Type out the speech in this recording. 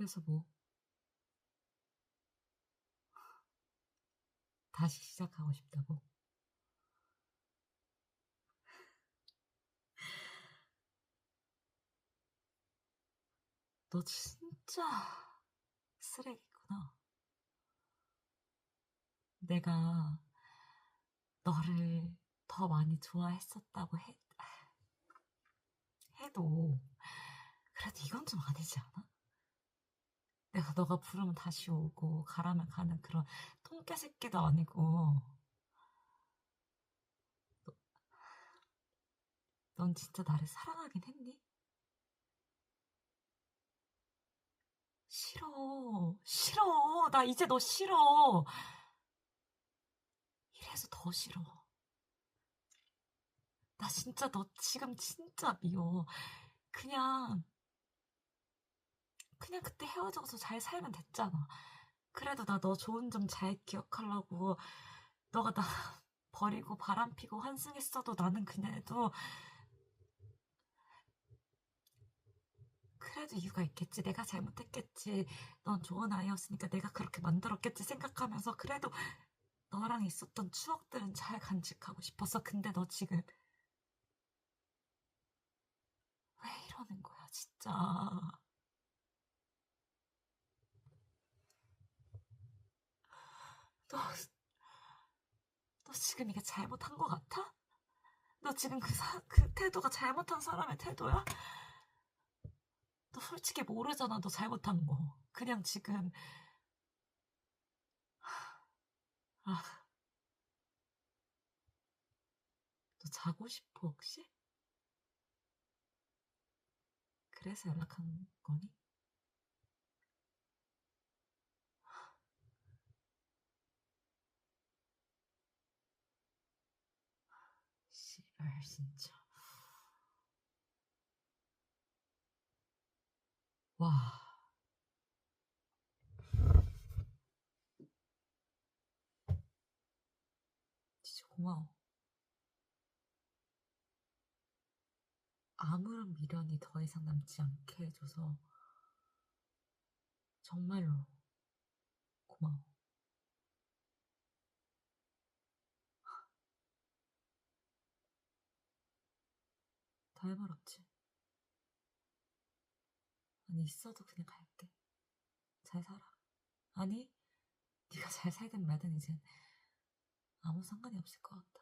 그래서 뭐? 다시 시작하고 싶다고? 너 진짜 쓰레기구나. 내가 너를 더 많이 좋아했었다고 해, 해도 그래도 이건 좀 아니지 않아? 내가 너가 부르면 다시 오고 가라면 가는 그런 통깨 새끼도 아니고. 너, 넌 진짜 나를 사랑하긴 했니? 싫어 싫어. 나 이제 너 싫어. 이래서 더 싫어. 나 진짜 너 지금 진짜 미워. 그냥 그냥 그때 헤어져서 잘 살면 됐잖아. 그래도 나 너 좋은 점 잘 기억하려고 너가 나 버리고 바람 피고 환승했어도 나는 그냥도 그래도 이유가 있겠지. 내가 잘못했겠지. 넌 좋은 아이였으니까 내가 그렇게 만들었겠지 생각하면서 그래도 너랑 있었던 추억들은 잘 간직하고 싶었어. 근데 너 지금 왜 이러는 거야, 진짜. 너, 너 지금 이게 잘못한 거 같아? 너 지금 그, 사, 그 태도가 잘못한 사람의 태도야? 너 솔직히 모르잖아, 너 잘못한 거. 그냥 지금, 아, 너 자고 싶어, 혹시? 그래서 연락한 거니? 씨발 진짜. 와. 진짜 고마워. 아무런 미련이 더 이상 남지 않게 해줘서 정말로 고마워 더 없지? 아니 있어도 그냥 갈게. 잘 살아. 아니 네가 잘 살든 말든 이젠 아무 상관이 없을 것 같다.